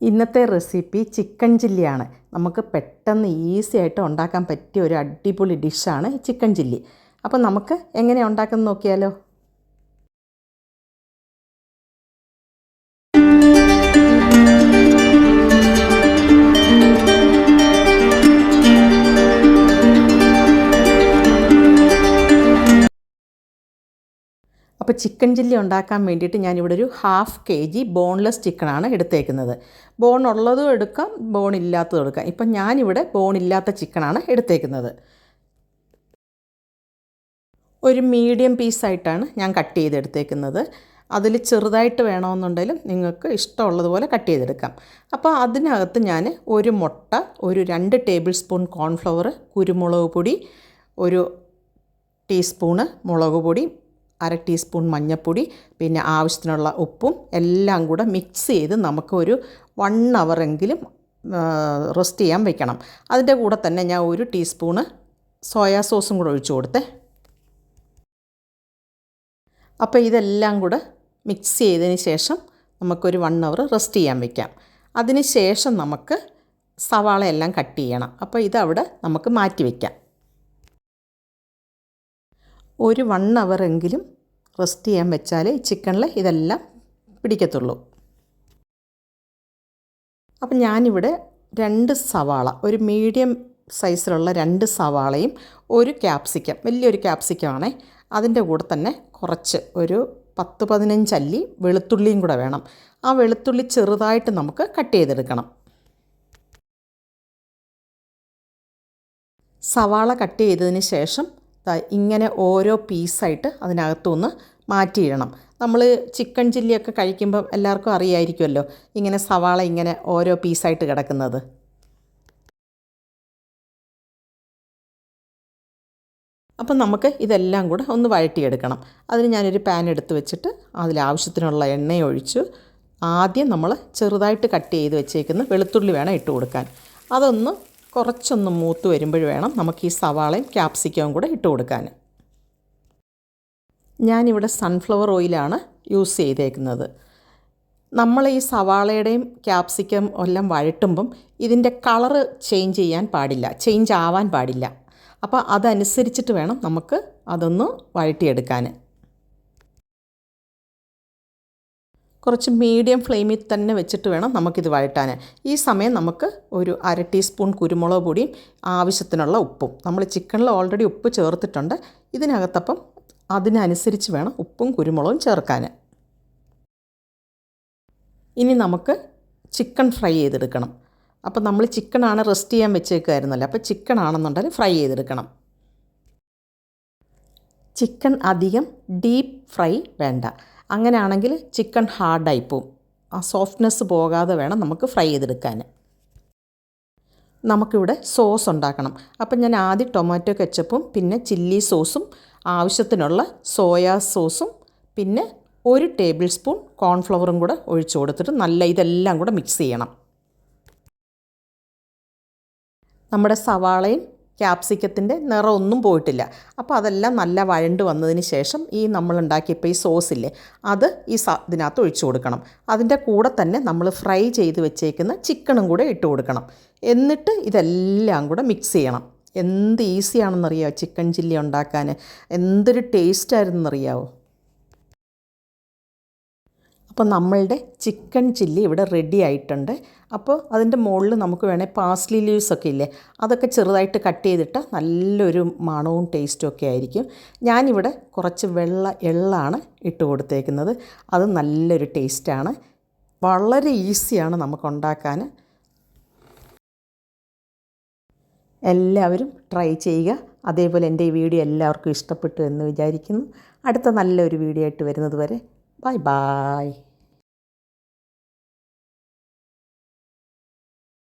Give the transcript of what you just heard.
ഇന്നത്തെ recipe chicken ചില്ലിയാണ്. നമുക്ക് പെട്ടെന്ന് ഈസി ആയിട്ട് ഉണ്ടാക്കാൻ പറ്റിയ ഒരു അടിപൊളി ഡിഷാണ് ചിക്കൻ ചില്ലി. അപ്പോൾ നമുക്ക് എങ്ങനെ ഉണ്ടാക്കുന്നത് നോക്കിയാലോ? അപ്പോൾ ചിക്കൻ ചില്ലി ഉണ്ടാക്കാൻ വേണ്ടിയിട്ട് ഞാനിവിടെ ഒരു ഹാഫ് കെ ജി ബോൺലെസ് ചിക്കനാണ് എടുത്തേക്കുന്നത്. ബോൺ ഉള്ളതും എടുക്കാം ബോൺ ഇല്ലാത്തതും എടുക്കാം. ഇപ്പം ഞാനിവിടെ ബോൺ ഇല്ലാത്ത ചിക്കനാണ് എടുത്തേക്കുന്നത്. ഒരു മീഡിയം പീസായിട്ടാണ് ഞാൻ കട്ട് ചെയ്തെടുത്തേക്കുന്നത് അതിൽ ചെറുതായിട്ട് വേണമെന്നുണ്ടെങ്കിലും നിങ്ങൾക്ക് ഇഷ്ടമുള്ളതുപോലെ കട്ട് ചെയ്തെടുക്കാം. അപ്പോൾ അതിനകത്ത് ഞാൻ ഒരു മുട്ട ഒരു രണ്ട് ടേബിൾ സ്പൂൺ കോൺഫ്ലവർ കുരുമുളക് പൊടി ഒരു ടീസ്പൂണ് മുളക് പൊടി അര ടീസ്പൂൺ മഞ്ഞൾപ്പൊടി പിന്നെ ആവശ്യത്തിനുള്ള ഉപ്പും എല്ലാം കൂടെ മിക്സ് ചെയ്ത് നമുക്കൊരു വൺ അവറെങ്കിലും റെസ്റ്റ് ചെയ്യാൻ വെക്കണം. അതിന്റെ കൂടെ തന്നെ ഞാൻ ഒരു ടീസ്പൂണ് സോയാ സോസും കൂടെ ഒഴിച്ചു കൊടുത്തേ. അപ്പോൾ ഇതെല്ലാം കൂടെ മിക്സ് ചെയ്തതിന് ശേഷം നമുക്കൊരു വൺ അവർ റെസ്റ്റ് ചെയ്യാൻ വെക്കാം. അതിന് ശേഷം നമുക്ക് സവാള എല്ലാം കട്ട് ചെയ്യണം. അപ്പോൾ ഇതവിടെ നമുക്ക് മാറ്റി വയ്ക്കാം ഒരു വൺ അവറെങ്കിലും റെസ്റ്റ് ചെയ്യാൻ വെച്ചാൽ ചിക്കനിൽ ഇതെല്ലാം പിടിക്കത്തുള്ളൂ. അപ്പം ഞാനിവിടെ രണ്ട് സവാള ഒരു മീഡിയം സൈസിലുള്ള രണ്ട് സവാളയും ഒരു ക്യാപ്സിക്കം വലിയൊരു ക്യാപ്സിക്കമാണേ അതിന്റെ കൂടെ തന്നെ കുറച്ച് ഒരു പത്ത് പതിനഞ്ച് അല്ലി വെളുത്തുള്ളിയും കൂടെ വേണം. ആ വെളുത്തുള്ളി ചെറുതായിട്ട് നമുക്ക് കട്ട് ചെയ്തെടുക്കണം. സവാള കട്ട് ചെയ്തതിന് ശേഷം ഇങ്ങനെ ഓരോ പീസായിട്ട് അതിനകത്തുനിന്ന് മാറ്റിയിടണം. നമ്മൾ ചിക്കൻ ചില്ലിയൊക്കെ കഴിക്കുമ്പോൾ എല്ലാവർക്കും അറിയായിരിക്കുമല്ലോ ഇങ്ങനെ സവാള ഇങ്ങനെ ഓരോ പീസായിട്ട് കിടക്കുന്നത്. അപ്പം നമുക്ക് ഇതെല്ലാം കൂടെ ഒന്ന് വഴറ്റിയെടുക്കണം. അതിന് ഞാനൊരു പാൻ എടുത്ത് വെച്ചിട്ട് അതിൽ ആവശ്യത്തിനുള്ള ഒഴിച്ചു ആദ്യം നമ്മൾ ചെറുതായിട്ട് കട്ട് ചെയ്ത് വെച്ചേക്കുന്ന വെളുത്തുള്ളി വേണം ഇട്ട് കൊടുക്കാൻ. അതൊന്ന് കുറച്ചൊന്ന് മൂത്ത് വരുമ്പോൾ വേണം നമുക്ക് ഈ സവാളയും ക്യാപ്സിക്കവും കൂടെ ഇട്ട് കൊടുക്കാൻ. ഞാനിവിടെ സൺഫ്ലവർ ഓയിലാണ് യൂസ് ചെയ്തേക്കുന്നത്. നമ്മൾ ഈ സവാളയുടെയും ക്യാപ്സിക്കം എല്ലാം വഴട്ടുമ്പം ഇതിന്റെ കളറ് ചേഞ്ച് ചെയ്യാൻ പാടില്ല ചേഞ്ച് ആവാൻ പാടില്ല. അപ്പോൾ അതനുസരിച്ചിട്ട് വേണം നമുക്ക് അതൊന്ന് വഴട്ടിയെടുക്കാൻ കുറച്ച് മീഡിയം ഫ്ലെയിമിൽ തന്നെ വെച്ചിട്ട് വേണം നമുക്കിത് വഴട്ടാൻ ഈ സമയം നമുക്ക് ഒരു അര ടീസ്പൂൺ കുരുമുളക് പൊടിയും ആവശ്യത്തിനുള്ള ഉപ്പും. നമ്മൾ ചിക്കനിൽ ഓൾറെഡി ഉപ്പ് ചേർത്തിട്ടുണ്ട്. ഇതിനകത്തപ്പം അതിനനുസരിച്ച് വേണം ഉപ്പും കുരുമുളകും ചേർക്കാൻ. ഇനി നമുക്ക് ചിക്കൻ ഫ്രൈ ചെയ്തെടുക്കണം. അപ്പോൾ നമ്മൾ ചിക്കനാണ് റെസ്റ്റ് ചെയ്യാൻ വെച്ചേക്കുമായിരുന്നല്ലോ അപ്പോൾ ചിക്കൻ ആണെന്നുണ്ടെങ്കിൽ ഫ്രൈ ചെയ്തെടുക്കണം. ചിക്കൻ അധികം ഡീപ്പ് ഫ്രൈ വേണ്ട. അങ്ങനെയാണെങ്കിൽ ചിക്കൻ ഹാർഡായി പോവും. ആ സോഫ്റ്റ്നെസ് പോകാതെ വേണം നമുക്ക് ഫ്രൈ ചെയ്തെടുക്കാൻ. നമുക്കിവിടെ സോസ് ഉണ്ടാക്കണം. അപ്പം ഞാൻ ആദ്യം ടൊമാറ്റോ കെച്ചപ്പും പിന്നെ ചില്ലി സോസും ആവശ്യത്തിനുള്ള സോയാ സോസും പിന്നെ ഒരു ടേബിൾ സ്പൂൺ കോൺഫ്ലവറും കൂടെ ഒഴിച്ചു കൊടുത്തിട്ട് നല്ല ഇതെല്ലാം കൂടെ മിക്സ് ചെയ്യണം. നമ്മുടെ സവാളയും ക്യാപ്സിക്കത്തിന്റെ നിറമൊന്നും പോയിട്ടില്ല. അപ്പോൾ അതെല്ലാം നല്ല വഴണ്ട് വന്നതിന് ശേഷം ഈ നമ്മൾ ഉണ്ടാക്കിയപ്പോൾ ഈ സോസില്ലേ അത് ഈ സ ഇതിനകത്ത് ഒഴിച്ചു കൊടുക്കണം. അതിന്റെ കൂടെ തന്നെ നമ്മൾ ഫ്രൈ ചെയ്ത് വെച്ചേക്കുന്ന ചിക്കനും കൂടെ ഇട്ട് കൊടുക്കണം. എന്നിട്ട് ഇതെല്ലാം കൂടെ മിക്സ് ചെയ്യണം. എന്ത് ഈസിയാണെന്നറിയാമോ ചിക്കൻ ചില്ലി ഉണ്ടാക്കാൻ. എന്തൊരു ടേസ്റ്റായിരുന്നറിയാവോ അപ്പോൾ നമ്മളുടെ ചിക്കൻ ചില്ലി ഇവിടെ റെഡി ആയിട്ടുണ്ട്. അപ്പോൾ അതിന്റെ മുകളിൽ നമുക്ക് വേണേൽ പാസ്ലി ലീവ്സ് ഒക്കെ ഇല്ലേ അതൊക്കെ ചെറുതായിട്ട് കട്ട് ചെയ്തിട്ട് നല്ലൊരു മണവും ടേസ്റ്റും ഒക്കെ ആയിരിക്കും. ഞാനിവിടെ കുറച്ച് വെള്ള എള്ളാണ് ഇട്ട് കൊടുത്തേക്കുന്നത്. അത് നല്ലൊരു ടേസ്റ്റാണ് വളരെ ഈസിയാണ് നമുക്ക് ഉണ്ടാക്കാൻ. എല്ലാവരും ട്രൈ ചെയ്യുക. അതേപോലെ എന്റെ ഈ വീഡിയോ എല്ലാവർക്കും ഇഷ്ടപ്പെട്ടു എന്ന് വിചാരിക്കുന്നു. അടുത്ത നല്ലൊരു വീഡിയോ ആയിട്ട് വരുന്നത് വരെ ബൈ ബായ്